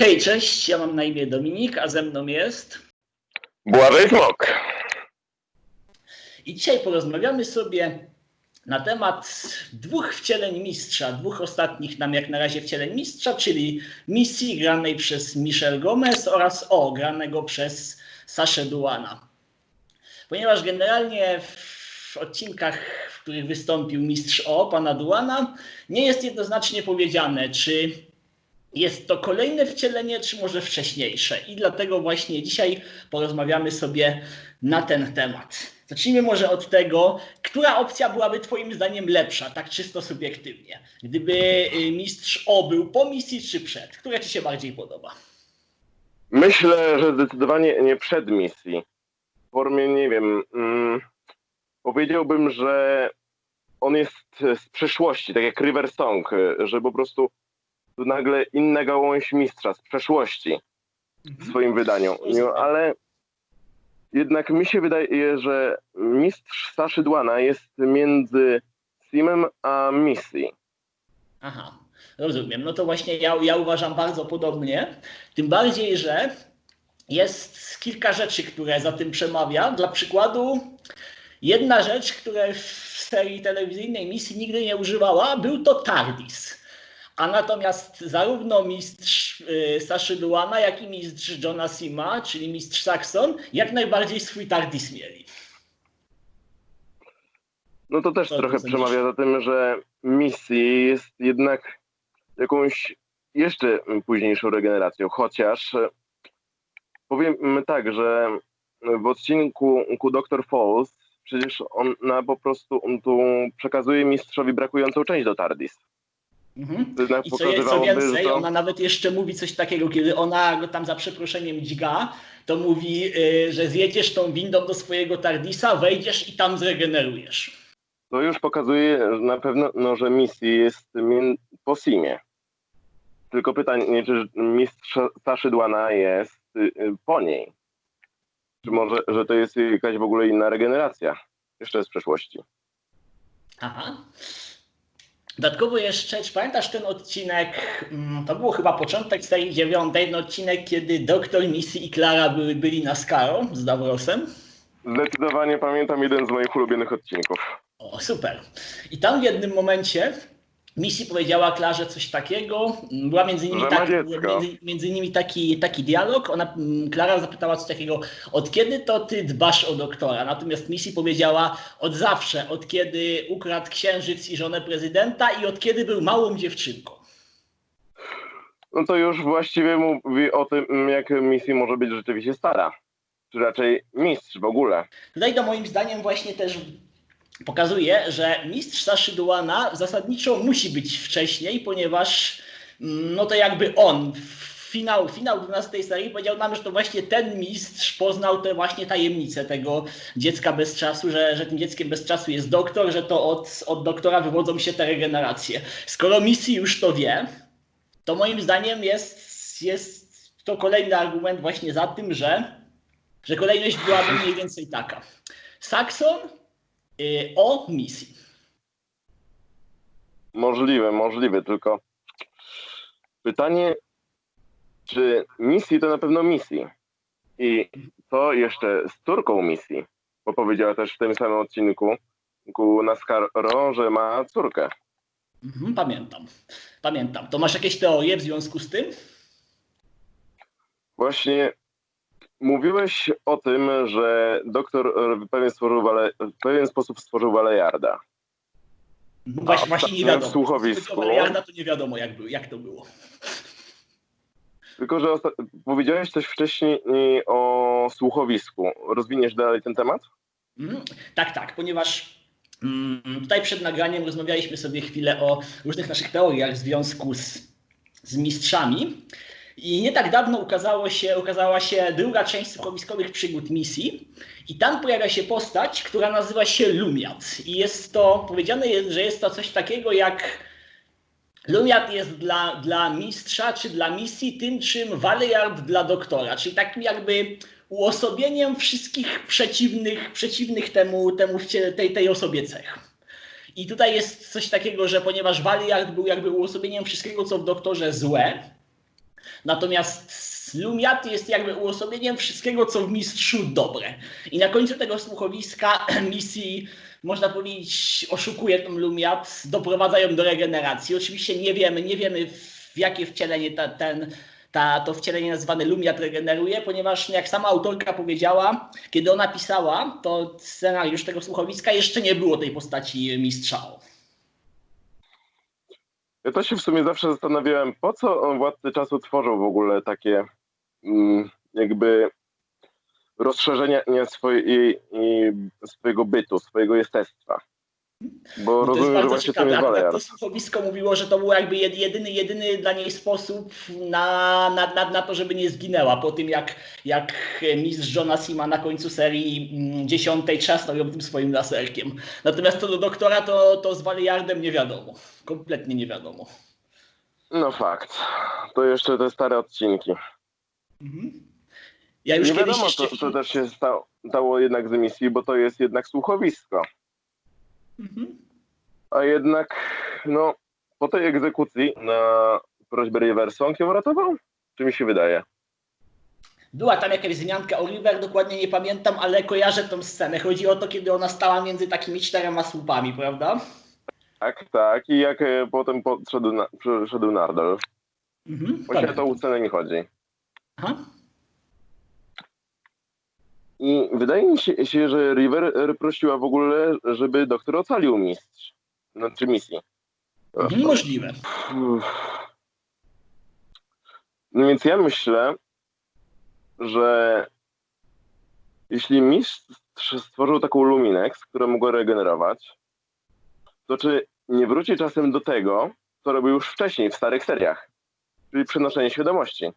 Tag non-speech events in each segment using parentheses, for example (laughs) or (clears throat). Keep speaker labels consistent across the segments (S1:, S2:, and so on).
S1: Hej, cześć, ja mam na imię Dominik, a ze mną jest.
S2: Błażej Smok.
S1: I dzisiaj porozmawiamy sobie na temat dwóch wcieleń mistrza, dwóch ostatnich nam jak na razie wcieleń mistrza, czyli misji granej przez Michelle Gomez oraz O, granego przez Saszę Duana. Ponieważ generalnie w odcinkach, w których wystąpił mistrz O, pana Duana, nie jest jednoznacznie powiedziane, czy jest to kolejne wcielenie, czy może wcześniejsze. I dlatego właśnie dzisiaj porozmawiamy sobie na ten temat. Zacznijmy może od tego, która opcja byłaby Twoim zdaniem lepsza, tak czysto subiektywnie. Gdyby y, mistrz O był po misji czy przed? Która Ci się bardziej podoba?
S2: Myślę, że zdecydowanie nie przed misji. W formie, nie wiem, mm, powiedziałbym, że on jest z przeszłości, tak jak River Song, że po prostu tu nagle inna gałąź mistrza z przeszłości w swoim wydaniu. Ale jednak mi się wydaje, że mistrz Saszy Dłana jest między Simem a misji.
S1: Aha, rozumiem. No to właśnie ja, ja uważam bardzo podobnie. Tym bardziej, że jest kilka rzeczy, które za tym przemawia. Dla przykładu, jedna rzecz, której w serii telewizyjnej misji nigdy nie używała, był to TARDIS. A natomiast zarówno mistrz y, Saszy Duana, jak i mistrz Johna Sima, czyli mistrz Saxon, jak najbardziej swój TARDIS mieli.
S2: No to też
S1: ty
S2: trochę przemawia za tym, że misji jest jednak jakąś jeszcze późniejszą regeneracją, chociaż e, powiem tak, że w odcinku ku Dr. Falls przecież ona po prostu on tu przekazuje mistrzowi brakującą część do TARDIS.
S1: Mhm.
S2: Jednak
S1: I co, je- co więcej,
S2: to...
S1: ona nawet jeszcze mówi coś takiego, kiedy ona go tam za przeproszeniem dźga, to mówi, y, że zjedziesz tą windą do swojego Tardisa, wejdziesz i tam zregenerujesz.
S2: To już pokazuje że na pewno, no, że misji jest po Simie. Tylko pytanie, czy mistrz Saszy Dłana jest y, y, po niej? Czy może, że to jest jakaś w ogóle inna regeneracja? Jeszcze z przeszłości.
S1: Aha. Dodatkowo jeszcze, czy pamiętasz ten odcinek, mm, to było chyba początek serii dziewiątej, ten odcinek, kiedy doktor Missy i Klara były, byli na Skaro z Davrosem?
S2: Zdecydowanie pamiętam jeden z moich ulubionych odcinków.
S1: O, super. I tam w jednym momencie Missy powiedziała Klarze coś takiego. Była między nimi,
S2: dziecko.
S1: między, między nimi taki, taki dialog. Ona, mm, Klara zapytała coś takiego, od kiedy to ty dbasz o doktora? Natomiast Missy powiedziała, od zawsze, od kiedy ukradł księżyc i żonę prezydenta i od kiedy był małą dziewczynką.
S2: No to już właściwie mówi o tym, jak misji może być rzeczywiście stara. Czy raczej mistrz w ogóle.
S1: Tutaj to moim zdaniem właśnie też pokazuje, że mistrz Saszy Duana zasadniczo musi być wcześniej, ponieważ mm, no to jakby on, finał, finał 12 serii powiedział nam, że to właśnie ten mistrz poznał te właśnie tajemnice tego dziecka bez czasu, że, że tym dzieckiem bez czasu jest doktor, że to od, od doktora wywodzą się te regeneracje. Skoro misji już to wie, to moim zdaniem jest, jest to kolejny argument właśnie za tym, że, że kolejność byłaby mniej więcej taka. Saxon o misji.
S2: Możliwe, możliwe, tylko pytanie, czy misji to na pewno misji? I co jeszcze z córką misji? Bo powiedziała też w tym samym odcinku ku Nascaro, że ma córkę.
S1: Mhm, pamiętam. Pamiętam. To masz jakieś teorie w związku z tym?
S2: Właśnie mówiłeś o tym, że doktor w pewien, stworzył wale, w pewien sposób stworzył Walejarda.
S1: No właśnie, właśnie nie
S2: w
S1: wiadomo.
S2: słuchowisku?
S1: Tylko Walejarda to nie wiadomo jak, był, jak to było.
S2: Tylko, że powiedziałeś coś wcześniej o słuchowisku. Rozwiniesz dalej ten temat?
S1: Mhm. Tak, tak, ponieważ mm, tutaj przed nagraniem rozmawialiśmy sobie chwilę o różnych naszych teoriach w związku z, z mistrzami. I nie tak dawno ukazało się, ukazała się druga część słuchowiskowych przygód misji. I tam pojawia się postać, która nazywa się Lumiat. I jest to, powiedziane jest, że jest to coś takiego jak Lumiat jest dla, dla mistrza czy dla misji tym, czym Valeyard dla doktora, czyli takim jakby uosobieniem wszystkich przeciwnych, przeciwnych temu, temu tej, tej osobie cech. I tutaj jest coś takiego, że ponieważ Valeyard był jakby uosobieniem wszystkiego, co w doktorze złe, Natomiast Lumiat jest jakby uosobieniem wszystkiego, co w mistrzu dobre. I na końcu tego słuchowiska (clears throat) misji, można powiedzieć, oszukuje tą Lumiat, doprowadza ją do regeneracji. Oczywiście nie wiemy, nie wiemy w jakie wcielenie ta, ten, ta, to wcielenie nazwane Lumiat regeneruje, ponieważ jak sama autorka powiedziała, kiedy ona pisała, to scenariusz tego słuchowiska jeszcze nie było tej postaci mistrza.
S2: Ja to się w sumie zawsze zastanawiałem, po co on Władcy Czasu tworzył w ogóle takie mm, jakby rozszerzenia nie swojej, swojego bytu, swojego jestestwa. Bo
S1: No to jest
S2: rozumiem, że
S1: bardzo
S2: właśnie
S1: ciekawe.
S2: jest
S1: Akurat
S2: Balear.
S1: to słuchowisko mówiło, że to był jakby jed- jedyny, jedyny dla niej sposób na, na, na, na to, żeby nie zginęła. Po tym jak, jak mistrz Johna Sima na końcu serii mm, dziesiątej trzasnął ją tym swoim laserkiem. Natomiast to do doktora to, to z Baliardem nie wiadomo. Kompletnie nie wiadomo.
S2: No fakt. To jeszcze te stare odcinki.
S1: Mhm. Ja
S2: nie wiadomo, co, co też się stało, stało jednak z emisji, bo to jest jednak słuchowisko.
S1: Mhm.
S2: A jednak, no, po tej egzekucji na prośbę Riversong ją ratował? Czy mi się wydaje?
S1: Była tam jakaś wzmianka Oliver, dokładnie nie pamiętam, ale kojarzę tą scenę. Chodzi o to, kiedy ona stała między takimi czterema słupami, prawda?
S2: Tak, tak. I jak e, potem podszedł na, przyszedł Nardal.
S1: Mhm.
S2: Właśnie o
S1: pamiętam.
S2: tą scenę mi chodzi.
S1: Aha.
S2: I wydaje mi się, że River prosiła w ogóle, żeby doktor ocalił mistrz. Znaczy misji.
S1: Mhm, możliwe.
S2: No więc ja myślę, że jeśli mistrz stworzył taką Luminex, która mogła regenerować, to czy nie wróci czasem do tego, co robił już wcześniej w starych seriach, czyli przenoszenie świadomości.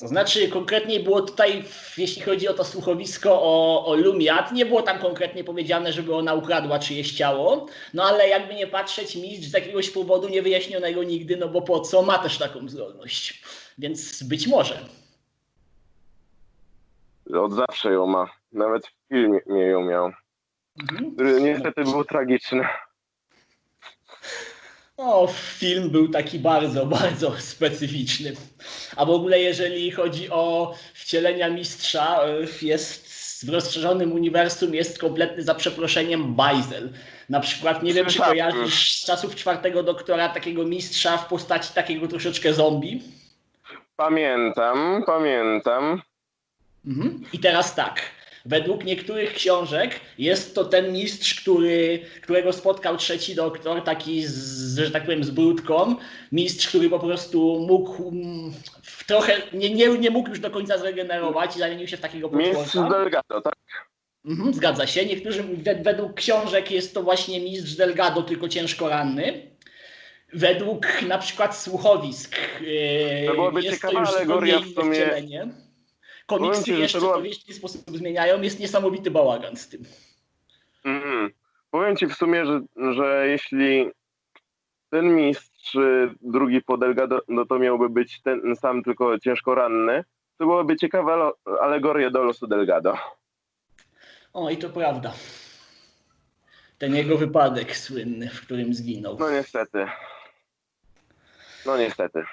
S1: To znaczy, konkretnie było tutaj, jeśli chodzi o to słuchowisko o, o Lumiat, nie było tam konkretnie powiedziane, żeby ona ukradła czyjeś ciało, no ale jakby nie patrzeć, mistrz z jakiegoś powodu niewyjaśnionego nigdy, no bo po co, ma też taką zdolność. Więc być może.
S2: Od zawsze ją ma. Nawet w filmie ją miał,
S1: Mhm.
S2: niestety był tragiczny.
S1: O, film był taki bardzo, (laughs) bardzo specyficzny. A w ogóle, jeżeli chodzi o wcielenia mistrza, y, jest w rozszerzonym uniwersum jest kompletny za przeproszeniem bajzel. Na przykład, nie wiem, czy
S2: Słyszałem.
S1: kojarzysz z czasów czwartego doktora takiego mistrza w postaci takiego troszeczkę zombie.
S2: Pamiętam, pamiętam.
S1: Mhm. I teraz tak. Według niektórych książek jest to ten mistrz, który, którego spotkał trzeci doktor, taki z, że tak powiem z brudką. Mistrz, który po prostu mógł mm, trochę, nie, nie, nie mógł już do końca zregenerować i zamienił się w takiego
S2: Mistrz
S1: potworka.
S2: Delgado, tak?
S1: Mhm, zgadza się. Niektórzy, wed- według książek jest to właśnie mistrz Delgado, tylko ciężko ranny. Według na przykład słuchowisk yy,
S2: To byłaby
S1: jest to
S2: ciekawa
S1: już zupełnie
S2: alegoria w sumie.
S1: wcielenie. Komiksy
S2: ci,
S1: jeszcze
S2: była-
S1: to w sposób zmieniają. Jest niesamowity bałagan z tym.
S2: Mhm. Powiem ci w sumie, że, że jeśli ten mistrz drugi po Delgado, no to miałby być ten sam, tylko ciężko ranny, to byłaby ciekawa alegoria do losu Delgado.
S1: O, i to prawda. Ten jego wypadek słynny, w którym zginął.
S2: No niestety. No niestety.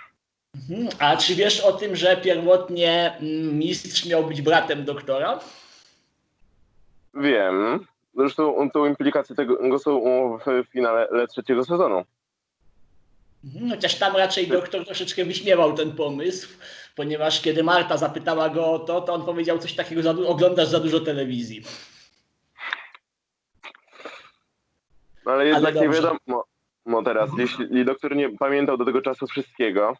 S1: Mhm. A czy wiesz o tym, że pierwotnie mm, mistrz miał być bratem doktora?
S2: Wiem. Zresztą tą implikacje tego są w finale trzeciego sezonu.
S1: Mhm, Chociaż tam raczej doktor troszeczkę wyśmiewał ten pomysł, ponieważ kiedy Marta zapytała go o to, to on powiedział coś takiego, za oglądasz za dużo telewizji.
S2: Ale jednak nie
S1: dobrze.
S2: wiadomo teraz, jeśli doktor nie pamiętał do tego czasu wszystkiego,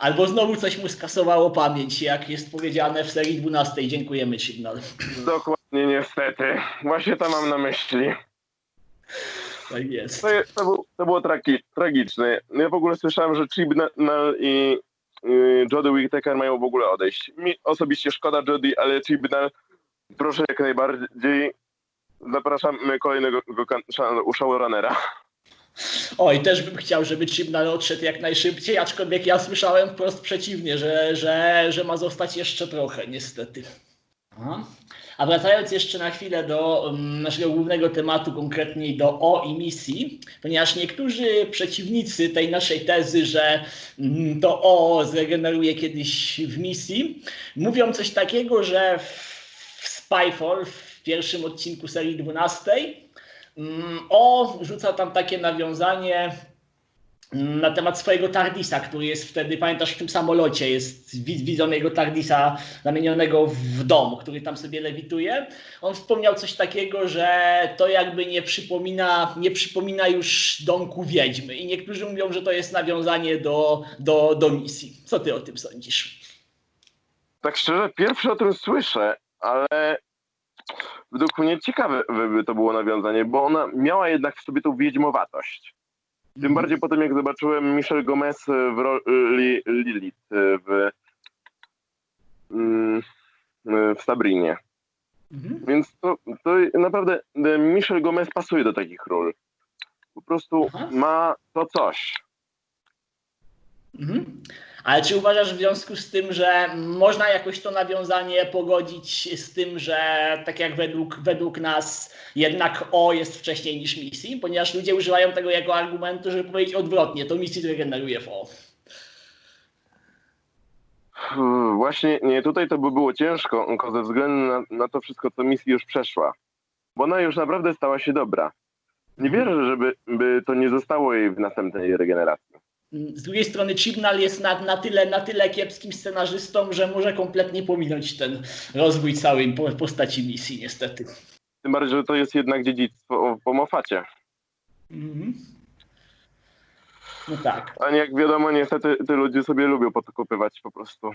S1: Albo znowu coś mu skasowało pamięć, jak jest powiedziane w serii 12. Dziękujemy, Signal.
S2: dokładnie niestety. Właśnie to mam na myśli.
S1: Tak jest.
S2: To, to, był, to było tragi, tragiczne. Ja w ogóle słyszałem, że Chibnall i y, Jodie Whittaker mają w ogóle odejść. Mi osobiście szkoda Jodie, ale Chibnall proszę jak najbardziej. Zapraszamy kolejnego showrunnera.
S1: Oj, też bym chciał, żeby Chibnall odszedł jak najszybciej, aczkolwiek ja słyszałem wprost przeciwnie, że, że, że ma zostać jeszcze trochę, niestety. Aha. A wracając jeszcze na chwilę do um, naszego głównego tematu, konkretniej do O i misji, ponieważ niektórzy przeciwnicy tej naszej tezy, że um, to O zregeneruje kiedyś w misji, mówią coś takiego, że w, w Spyfall, w pierwszym odcinku serii 12, um, O rzuca tam takie nawiązanie na temat swojego Tardisa, który jest wtedy, pamiętasz, w tym samolocie jest wid- widzą jego Tardisa zamienionego w dom, który tam sobie lewituje. On wspomniał coś takiego, że to jakby nie przypomina, nie przypomina już domku wiedźmy i niektórzy mówią, że to jest nawiązanie do, do, do misji. Co ty o tym sądzisz?
S2: Tak szczerze, pierwszy o tym słyszę, ale według mnie ciekawe by to było nawiązanie, bo ona miała jednak w sobie tą wiedźmowatość. Tym bardziej po tym, jak zobaczyłem Michelle Gomez w roli Lilith w, mm, w Sabrinie.
S1: Mhm.
S2: Więc to, to naprawdę Michelle Gomez pasuje do takich ról. Po prostu
S1: Aha.
S2: ma to coś.
S1: Mhm. Ale czy uważasz w związku z tym, że można jakoś to nawiązanie pogodzić z tym, że tak jak według, według nas jednak O jest wcześniej niż misji, ponieważ ludzie używają tego jako argumentu, żeby powiedzieć odwrotnie, to misji regeneruje w O.
S2: Hmm, Właśnie nie, tutaj to by było ciężko ze względu na, na to wszystko, co misji już przeszła. Bo ona już naprawdę stała się dobra. Nie wierzę, żeby by to nie zostało jej w następnej regeneracji.
S1: Z drugiej strony Chibnall jest na, na, tyle, na tyle kiepskim scenarzystą, że może kompletnie pominąć ten rozwój całej po- postaci misji niestety.
S2: Tym bardziej, że to jest jednak dziedzictwo po Mofacie.
S1: Mhm. No tak.
S2: A jak wiadomo, niestety te ludzie sobie lubią podkopywać po prostu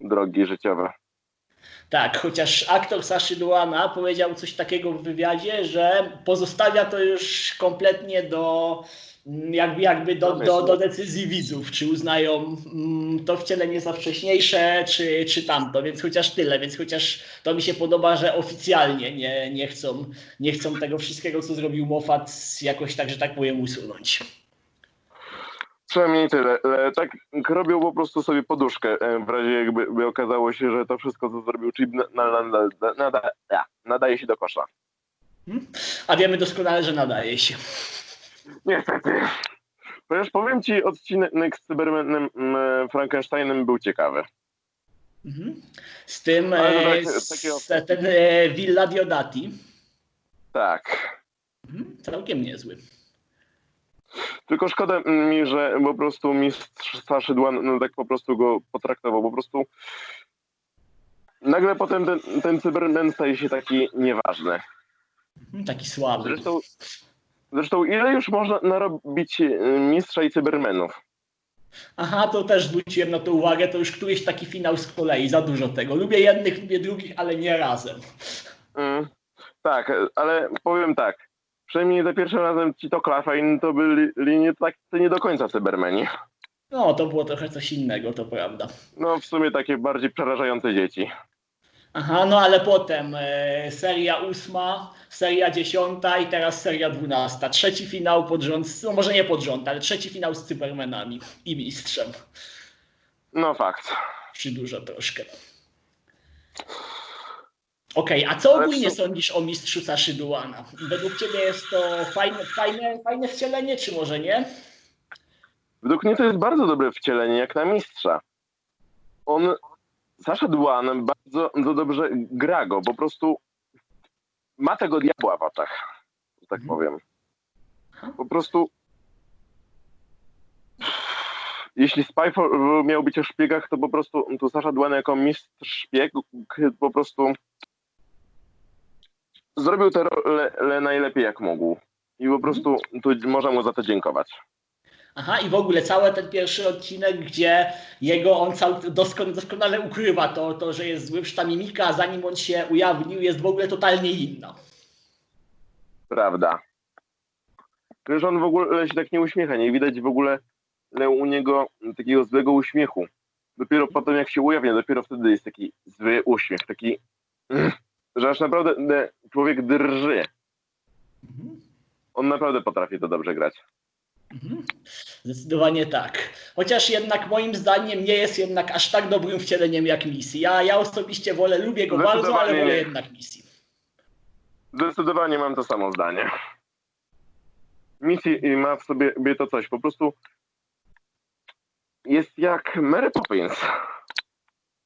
S2: drogi życiowe.
S1: Tak, chociaż aktor Saszy Luana powiedział coś takiego w wywiadzie, że pozostawia to już kompletnie do mm, jakby, jakby do, do, do decyzji widzów, czy uznają mm, to wcielenie za wcześniejsze, czy, czy tamto, więc chociaż tyle, więc chociaż to mi się podoba, że oficjalnie nie, nie, chcą, nie chcą tego wszystkiego, co zrobił Moffat jakoś tak, że tak powiem, usunąć.
S2: Przynajmniej tyle. E, Tak robią po prostu sobie poduszkę e, w razie jakby by okazało się, że to wszystko, co zrobił Chip, na, na, na, nada, ja, nadaje się do kosza.
S1: A wiemy doskonale, że nadaje się.
S2: Niestety. Chociaż powiem ci, odcinek z Cybermanem mm, Frankensteinem był ciekawy.
S1: Mhm. Z tym e,
S2: tak-
S1: z,
S2: takiego-
S1: ten Villa Diodati.
S2: Tak.
S1: Mhm, całkiem niezły.
S2: Tylko szkoda mi, że po prostu mistrz Szydłan no, tak po prostu go potraktował. Po prostu nagle potem ten, ten Cyberman staje się taki nieważny.
S1: Taki słaby.
S2: Zresztą, zresztą ile już można narobić y, mistrza i cybermenów?
S1: Aha, to też zwróciłem na to uwagę, to już któryś taki finał z kolei, za dużo tego. Lubię jednych, lubię drugich, ale nie razem.
S2: Mm, tak, ale powiem tak. Przynajmniej za pierwszym razem ci to Klafein to byli nie, tak, nie do końca cybermeni.
S1: No, to było trochę coś innego, to prawda.
S2: No w sumie takie bardziej przerażające dzieci.
S1: Aha, no ale potem e, seria ósma, seria dziesiąta i teraz seria dwunasta. Trzeci finał pod rząd, no może nie pod rząd, ale trzeci finał z Cybermenami i mistrzem.
S2: No fakt.
S1: Czy dużo troszkę. Okej, a co ogólnie
S2: co-
S1: sądzisz o mistrzu Saszy Duana? Według ciebie jest to fajne, fajne, fajne wcielenie, czy może nie?
S2: Według mnie to jest bardzo dobre wcielenie, jak na mistrza. On, Sasha Dwan bardzo, bardzo dobrze gra go, po prostu ma tego diabła w oczach, że tak
S1: Mhm.
S2: powiem. Po prostu jeśli Spyfall miał być o szpiegach, to po prostu to Sasha Dwan jako mistrz szpieg po prostu zrobił tę rolę najlepiej jak mógł. I po prostu tu można mu za to dziękować.
S1: Aha, i w ogóle cały ten pierwszy odcinek, gdzie jego on cał, doskon, doskonale ukrywa to, to, że jest zły, ta mimika, a zanim on się ujawnił, jest w ogóle totalnie inna.
S2: Prawda. Przecież on w ogóle się tak nie uśmiecha, nie widać w ogóle u niego takiego złego uśmiechu. Dopiero potem jak się ujawnia, dopiero wtedy jest taki zły uśmiech, taki, że aż naprawdę e, człowiek drży.
S1: Mhm.
S2: On naprawdę potrafi to dobrze grać.
S1: Mhm. Zdecydowanie tak. Chociaż jednak moim zdaniem nie jest jednak aż tak dobrym wcieleniem jak misji. Ja, ja osobiście wolę, lubię go bardzo, ale wolę
S2: nie.
S1: jednak misji.
S2: Zdecydowanie mam to samo zdanie. Missy ma w sobie to coś, po prostu jest jak Mary Poppins.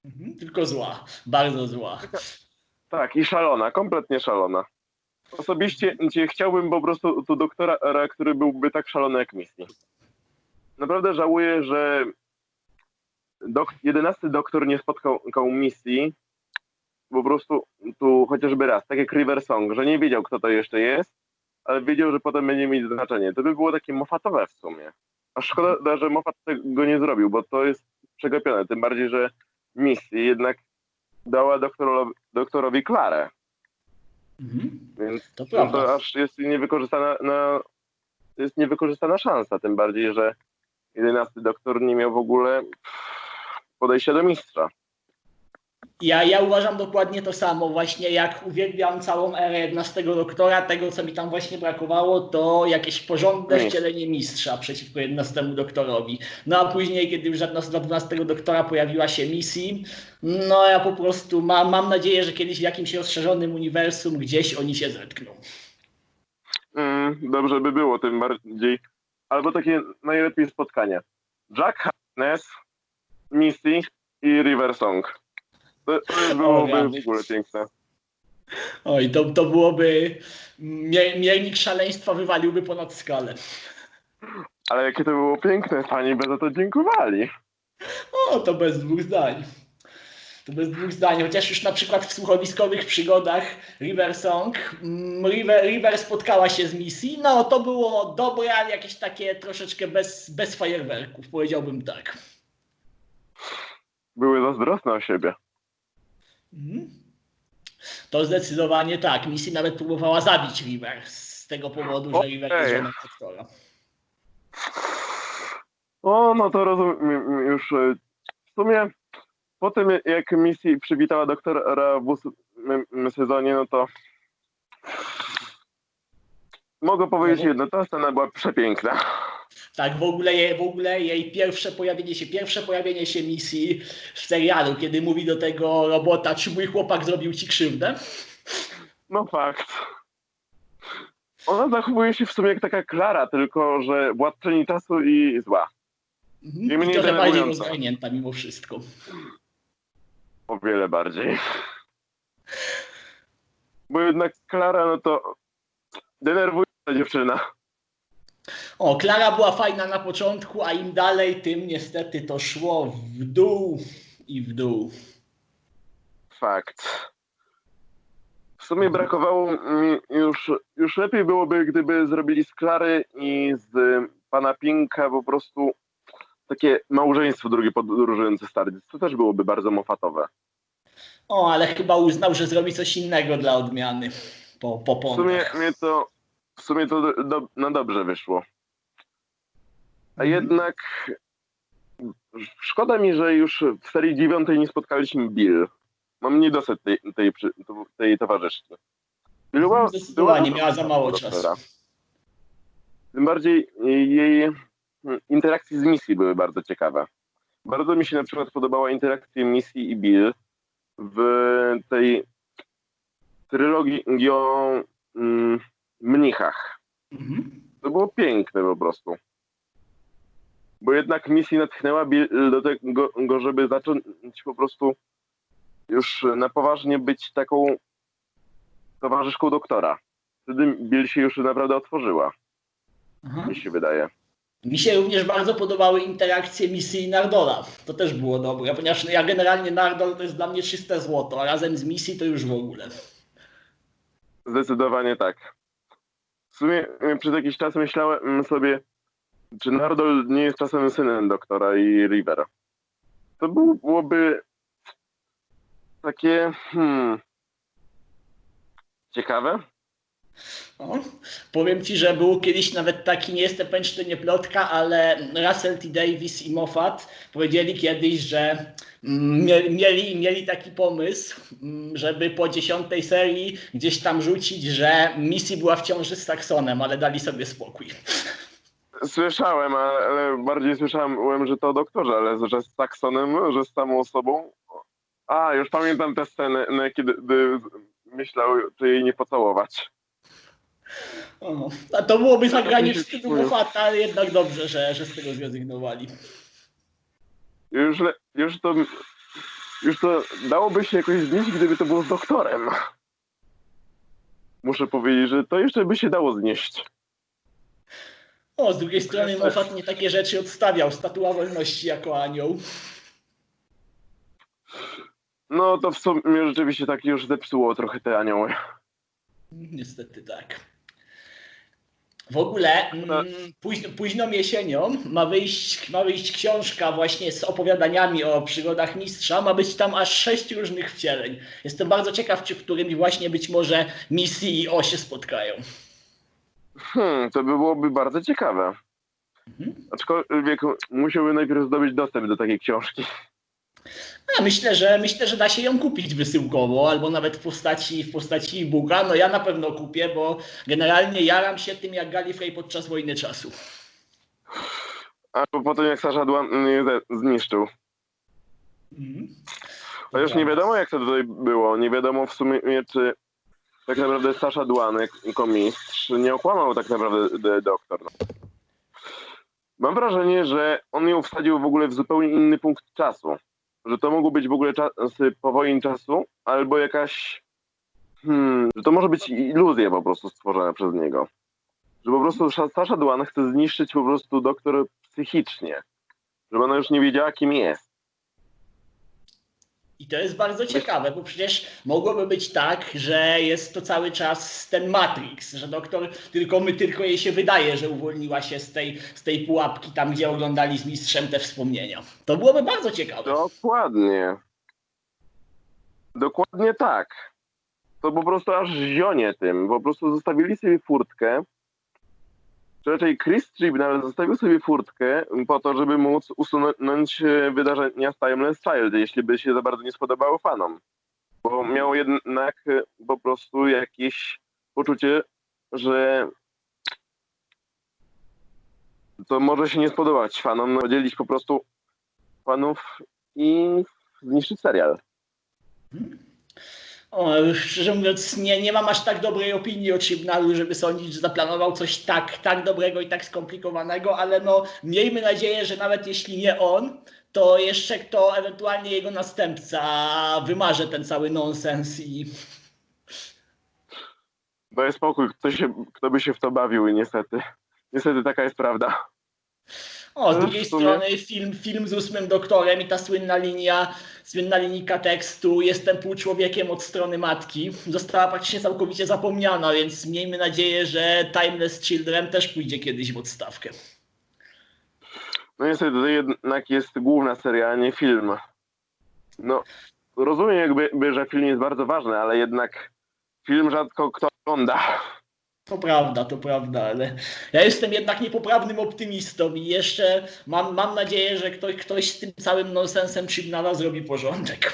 S1: Mhm. Tylko zła, bardzo zła.
S2: Tak, i szalona, kompletnie szalona. Osobiście chciałbym po prostu tu doktora, który byłby tak szalony jak Missy. Naprawdę żałuję, że dok- 11 doktor nie spotkał Missy po prostu tu chociażby raz, tak jak River Song, że nie wiedział, kto to jeszcze jest, ale wiedział, że potem będzie mieć znaczenie. To by było takie mofatowe w sumie. A szkoda, że Moffat tego nie zrobił, bo to jest przegapione. Tym bardziej, że Missy jednak dała doktorowi, doktorowi Klarę,
S1: Mhm.
S2: więc
S1: To
S2: no to aż jest niewykorzystana, na, to jest niewykorzystana szansa, tym bardziej, że 11 doktor nie miał w ogóle podejścia do mistrza.
S1: Ja, ja uważam dokładnie to samo. Właśnie jak uwielbiam całą erę 11 doktora, tego co mi tam właśnie brakowało, to jakieś porządne wcielenie mistrza przeciwko 11 doktorowi. No a później, kiedy już dla 12 doktora pojawiła się misji, no ja po prostu mam, mam nadzieję, że kiedyś w jakimś rozszerzonym uniwersum gdzieś oni się zetkną.
S2: Mm, dobrze by było, tym bardziej. Albo takie najlepiej spotkanie. Jack Harkness, Missy i River Song. To, to już byłoby w ogóle piękne.
S1: Oj, to, to byłoby. Mie, miernik szaleństwa wywaliłby ponad skalę.
S2: Ale jakie to było piękne, pani by za to dziękowali.
S1: O, to bez dwóch zdań. To bez dwóch zdań. Chociaż już na przykład w słuchowiskowych przygodach River Song, mm, River, River spotkała się z misji. No, to było dobre, ale jakieś takie troszeczkę bez, bez fajerwerków, powiedziałbym tak.
S2: Były zazdrosne o siebie.
S1: Mhm. To zdecydowanie tak. Misji nawet próbowała zabić River z tego powodu, że River jest
S2: Ojej.
S1: żoną doktora.
S2: O, no to rozumiem już. e, W sumie po tym, jak Missy przywitała doktora w ósmym sezonie, no to mogę powiedzieć
S1: No.
S2: jedno, ta scena była przepiękna.
S1: Tak, w ogóle, jej, w ogóle jej pierwsze pojawienie się, pierwsze pojawienie się misji w serialu, kiedy mówi do tego robota, czy mój chłopak zrobił ci krzywdę?
S2: No fakt. Ona zachowuje się w sumie jak taka Klara, tylko że władczyni czasu i zła.
S1: Mhm.
S2: I
S1: I
S2: mnie
S1: trochę bardziej rozgarnięta mimo wszystko.
S2: O wiele bardziej. Bo jednak Klara, no to denerwująca dziewczyna.
S1: O, Klara była fajna na początku, a im dalej, tym niestety to szło w dół i w dół.
S2: Fakt. W sumie brakowało mi już, już lepiej byłoby, gdyby zrobili z Klary i z pana Pinka po prostu takie małżeństwo drugie podróżujące starzec. To też byłoby bardzo mofatowe.
S1: O, ale chyba uznał, że zrobi coś innego dla odmiany po, po
S2: W sumie mnie to, w sumie to do, do, na dobrze wyszło. A
S1: Mhm.
S2: jednak szkoda mi, że już w serii dziewiątej nie spotkaliśmy Bill. Mam niedosyt tej, tej, tej towarzyszki. Była,
S1: Zdecydowanie,
S2: była
S1: miała za mało czasu.
S2: Tym bardziej jej interakcje z misji były bardzo ciekawe. Bardzo mi się na przykład podobała interakcja misji i Bill w tej trylogii o mm, mnichach.
S1: Mhm.
S2: To było piękne po prostu. Bo jednak misji natchnęła Bill do tego, żeby zacząć po prostu już na poważnie być taką towarzyszką doktora. Wtedy Bill się już naprawdę otworzyła,
S1: Aha.
S2: mi się wydaje.
S1: Mi się również bardzo podobały interakcje misji i Nardola. To też było dobre, ponieważ ja generalnie Nardol to jest dla mnie czyste złoto, a razem z misji to już w ogóle.
S2: Zdecydowanie tak. W sumie y, przez jakiś czas myślałem sobie, czy Nardol nie jest czasem synem doktora i Rivera. To był- byłoby takie hmm, ciekawe.
S1: O, powiem ci, że był kiedyś nawet taki, nie jestem pewien, czy to nie plotka, ale Russell T. Davis i Moffat powiedzieli kiedyś, że mm, mie- mieli, mieli taki pomysł, mm, żeby po dziesiątej serii gdzieś tam rzucić, że Missy była w ciąży z Saxonem, ale dali sobie spokój.
S2: Słyszałem, ale bardziej słyszałem, że to o doktorze, ale że z Saxonem, że z samą osobą. A, już pamiętam tę scenę, na kiedy myślał, czy jej nie pocałować.
S1: O, a to byłoby zagranie w
S2: się
S1: stylu
S2: czuję.
S1: Moffata, ale jednak dobrze, że, że z tego zrezygnowali.
S2: Już, le, już to. Już to dałoby się jakoś znieść, gdyby to było z doktorem. Muszę powiedzieć, że to jeszcze by się dało znieść.
S1: O, z drugiej strony. Moffat nie takie rzeczy odstawiał. Statua wolności jako anioł.
S2: No to w sumie rzeczywiście tak już zepsuło trochę te anioły.
S1: Niestety tak. W ogóle mm, późno, późną jesienią ma wyjść, ma wyjść książka właśnie z opowiadaniami o przygodach mistrza. Ma być tam aż sześć różnych wcieleń. Jestem bardzo ciekaw, czy w właśnie być może Missy i O się spotkają.
S2: Hmm, to by byłoby bardzo ciekawe.
S1: Mhm.
S2: Aczkolwiek musiałby najpierw zdobyć dostęp do takiej książki.
S1: Ja myślę, że myślę, że da się ją kupić wysyłkowo, albo nawet w postaci, w postaci e-booka. No ja na pewno kupię, bo generalnie jaram się tym jak Gallifrey podczas wojny czasu.
S2: A po- tym jak mnie ze- zniszczył.
S1: Mhm.
S2: Chociaż nie wiadomo jak to tutaj było. Nie wiadomo w sumie czy tak naprawdę Sasza Dłan jak- jako mistrz nie okłamał tak naprawdę doktor. Mam wrażenie, że on ją wsadził w ogóle w zupełnie inny punkt czasu. Że to mogło być w ogóle czasy powojeń czasu, albo jakaś... Hmm, że to może być iluzja po prostu stworzona przez niego. Że po prostu Sza- Sasza Dłan chce zniszczyć po prostu doktor psychicznie. Żeby ona już nie wiedziała kim jest.
S1: I to jest bardzo ciekawe, bo przecież mogłoby być tak, że jest to cały czas ten Matrix, że doktor, tylko my, tylko jej się wydaje, że uwolniła się z tej, z tej pułapki tam, gdzie oglądali z mistrzem te wspomnienia. To byłoby bardzo ciekawe.
S2: Dokładnie. Dokładnie tak. To po prostu aż zionie tym. Po prostu zostawili sobie furtkę. Czy raczej Chris Chibnall zostawił sobie furtkę po to, żeby móc usunąć e, wydarzenia z Timeless Child, jeśli by się za bardzo nie spodobało fanom. Bo miał jednak e, po prostu jakieś poczucie, że to może się nie spodobać fanom, no, podzielić po prostu fanów i zniszczyć serial.
S1: O, szczerze mówiąc, nie, nie mam aż tak dobrej opinii o Chibnalu, żeby sądzić, że zaplanował coś tak, tak dobrego i tak skomplikowanego, ale no miejmy nadzieję, że nawet jeśli nie on, to jeszcze kto, ewentualnie jego następca wymarze ten cały nonsens i
S2: Daj spokój, kto, się, kto by się w to bawił i niestety. Niestety taka jest prawda.
S1: O, z
S2: No,
S1: drugiej strony film, film z ósmym doktorem i ta słynna linia, słynna linijka tekstu Jestem pół człowiekiem od strony matki została praktycznie całkowicie zapomniana, więc miejmy nadzieję, że Timeless Children też pójdzie kiedyś w odstawkę.
S2: No niestety to jednak jest główna seria, a nie film. No, rozumiem jakby, by, że film jest bardzo ważny, ale jednak film rzadko kto ogląda.
S1: To prawda, to prawda, ale ja jestem jednak niepoprawnym optymistą i jeszcze mam, mam nadzieję, że ktoś, ktoś z tym całym nonsensem Chibnala zrobi porządek.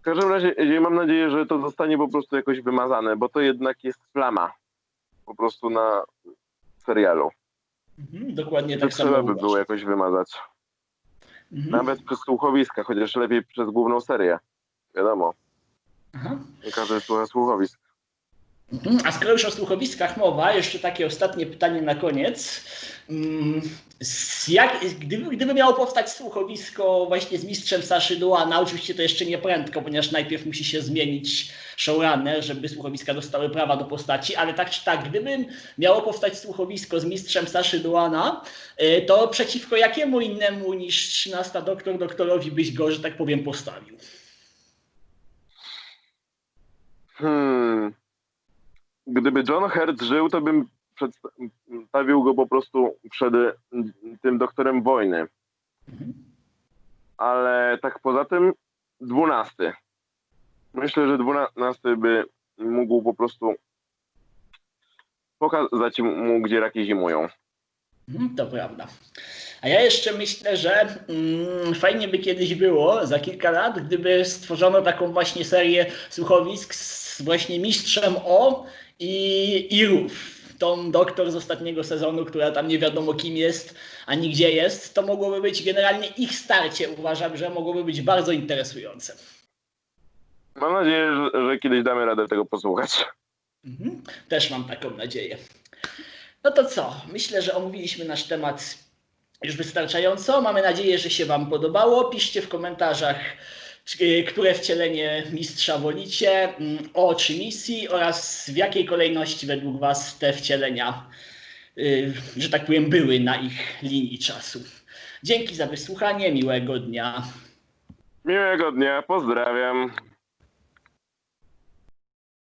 S2: W każdym razie ja mam nadzieję, że to zostanie po prostu jakoś wymazane, bo to jednak jest plama po prostu na serialu.
S1: Mhm, dokładnie
S2: To
S1: tak samo.
S2: trzeba by
S1: uważam.
S2: było jakoś wymazać.
S1: Mhm.
S2: Nawet przez słuchowiska, chociaż lepiej przez główną serię. Wiadomo,
S1: Aha.
S2: nie każdy słucha słuchowisk.
S1: Mhm. A skoro już o słuchowiskach mowa, jeszcze takie ostatnie pytanie na koniec. Mm, Jak, gdyby, gdyby miało powstać słuchowisko właśnie z mistrzem Saszy Duana, oczywiście to jeszcze nie prędko, ponieważ najpierw musi się zmienić showrunner, żeby słuchowiska dostały prawa do postaci, ale tak czy tak, gdyby miało powstać słuchowisko z mistrzem Saszy Duana, y, to przeciwko jakiemu innemu niż 13 doktor doktorowi byś go, że tak powiem, postawił?
S2: Hmm. Gdyby John Hurt żył, to bym przedstawił go po prostu przed tym doktorem wojny. Ale tak poza tym, dwunasty. Myślę, że dwunasty by mógł po prostu pokazać mu, gdzie raki zimują.
S1: Mhm, To prawda. A ja jeszcze myślę, że mm, fajnie by kiedyś było, za kilka lat, gdyby stworzono taką właśnie serię słuchowisk z właśnie mistrzem O i, i Rów. tą doktor z ostatniego sezonu, która tam nie wiadomo kim jest, ani gdzie jest, to mogłoby być generalnie ich starcie. Uważam, że mogłoby być bardzo interesujące.
S2: Mam nadzieję, że, że kiedyś damy radę tego posłuchać.
S1: Mhm. Też mam taką nadzieję. No to co? Myślę, że omówiliśmy nasz temat już wystarczająco. Mamy nadzieję, że się Wam podobało. Piszcie w komentarzach, czy- które wcielenie mistrza wolicie, mm, o czy misji oraz w jakiej kolejności według Was te wcielenia, y, że tak powiem, były na ich linii czasu. Dzięki za wysłuchanie, miłego dnia.
S2: Miłego dnia, pozdrawiam.